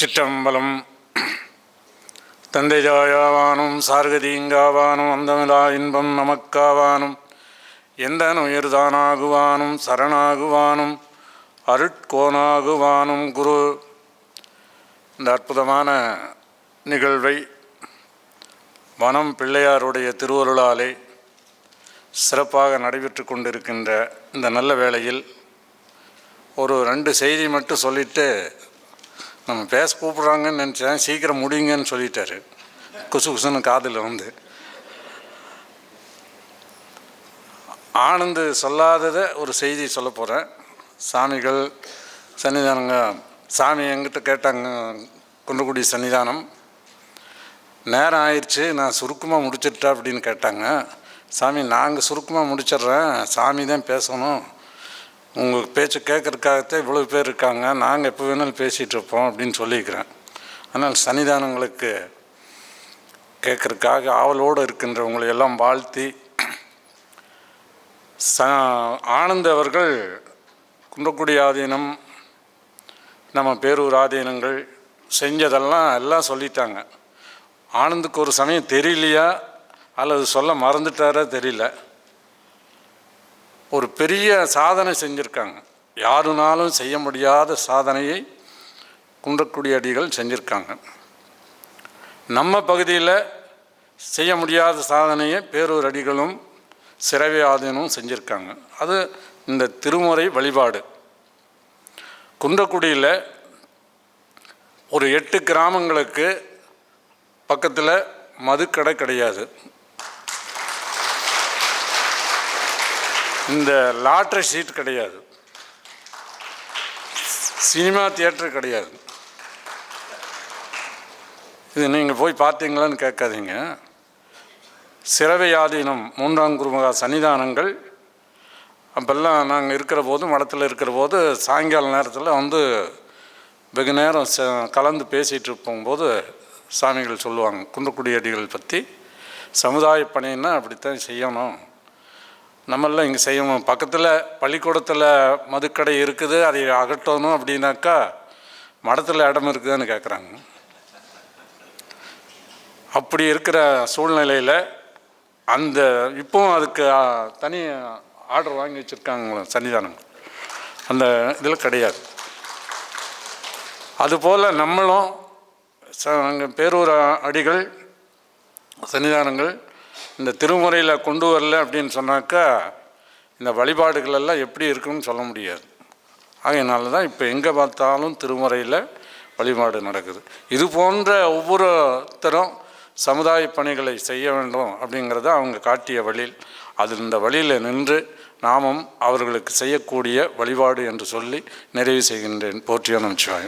சிற்றம்பலம். தந்தை ஜாயாவானும் சார்கதீங்காவானும் அந்தமிலா இன்பம் நமக்காவானும் எந்த உயிர்தானாகுவானும் சரணாகுவானும் அருட்கோனாகுவானும் குரு. இந்த அற்புதமான நிகழ்வை வனம் பிள்ளையாருடைய திருவருளாலே சிறப்பாக நடைபெற்று கொண்டிருக்கின்ற இந்த நல்ல வேளையில் ஒரு ரெண்டு செய்தி மட்டும் சொல்லிவிட்டு நம்ம பேச கூப்பிட்றாங்கன்னு நினச்சேன். சீக்கிரம் முடியுங்கன்னு சொல்லிட்டாரு. குசு குசுன்னு காதில் வந்து. ஆனந்து சொல்லாததை ஒரு செய்தி சொல்ல போகிறேன் சாமிகள் சன்னிதானங்க சாமி எங்கிட்ட கேட்டாங்க குன்றக்குடி சன்னிதானம். நேரம் ஆயிடுச்சு நான் சுருக்கமாக முடிச்சிட்டா அப்படின்னு கேட்டாங்க. சாமி நாங்கள் சுருக்கமாக முடிச்சிடுறேன். சாமி தான் பேசணும். உங்கள் பேச்சு கேட்குறதுக்காகத்தான் இவ்வளோ பேர் இருக்காங்க. நாங்கள் எப்போ வேணாலும் பேசிகிட்டு இருப்போம் அப்படின்னு சொல்லியிருக்கிறேன் ஆனால் சன்னிதானங்களுக்கு கேட்குறதுக்காக ஆவலோடு இருக்கின்றவங்களை எல்லாம் வாழ்த்தி ச ஆனந்த் அவர்கள் குன்றக்குடி ஆதீனம் நம்ம பேரூர் ஆதீனங்கள் செஞ்சதெல்லாம் எல்லாம் சொல்லிட்டாங்க. ஆனந்துக்கு ஒரு சமயம் தெரியலையா? அல்லது சொல்ல மறந்துட்டாரா தெரியல. ஒரு பெரிய சாதனை செஞ்சுருக்காங்க. யாருனாலும் செய்ய முடியாத சாதனையை குன்றக்குடி அடிகள் செஞ்சுருக்காங்க. நம்ம பகுதியில் செய்ய முடியாத சாதனையை பேரூர் அடிகளும் சிறவை ஆதீனும் செஞ்சுருக்காங்க. அது இந்த திருமுறை வழிபாடு. குன்றக்குடியில் ஒரு எட்டு கிராமங்களுக்கு பக்கத்தில் மதுக்கடை கிடையாது. இந்த லாட்ரி சீட் கிடையாது. சினிமா தியேட்டர் கிடையாது. இது நீங்கள் போய் பார்த்தீங்களான்னு கேட்காதீங்க. சிறவையாதீனம் மூன்றாம் குருமகா சன்னிதானங்கள். அப்போல்லாம் நாங்கள் இருக்கிற போது மடத்தில் இருக்கிற போது சாயங்கால நேரத்தில் வந்து வெகு நேரம் ச கலந்து பேசிகிட்டு போகும்போது சாமிகள் சொல்லுவாங்க குன்றக்குடியடிகள் பற்றி சமுதாய பணின்னா அப்படித்தான் செய்யணும். நம்மளாம் இங்கே செய்யணும் பக்கத்தில் பள்ளிக்கூடத்தில் மதுக்கடை இருக்குது அதை அகற்றணும் அப்படின்னாக்கா மடத்தில் இடம் இருக்குதுன்னு கேட்குறாங்க அப்படி இருக்கிற சூழ்நிலையில் அந்த இப்போவும் அதுக்கு தனி ஆர்டர் வாங்கி வச்சுருக்காங்க சன்னிதானம். அந்த இதில் கிடையாது. அதுபோல் நம்மளும் ச அங்கே பேரூர் அடிகள் சன்னிதானங்கள் இந்த திருமுறையில் கொண்டு வரல அப்படின்னு சொன்னாக்கா இந்த வழிபாடுகள் எல்லாம் எப்படி இருக்குன்னு சொல்ல முடியாது. ஆகையினால தான் இப்போ எங்கே பார்த்தாலும் திருமுறையில் வழிபாடு நடக்குது. இது போன்ற ஒவ்வொருத்தரும் சமுதாய பணிகளை செய்ய வேண்டும் அப்படிங்கிறத அவங்க காட்டிய வழியில் அது இந்த வழியில் நின்று நாமும் அவர்களுக்கு செய்யக்கூடிய வழிபாடு என்று சொல்லி நிறைவு செய்கின்றேன். போற்றியான நிச்சயம்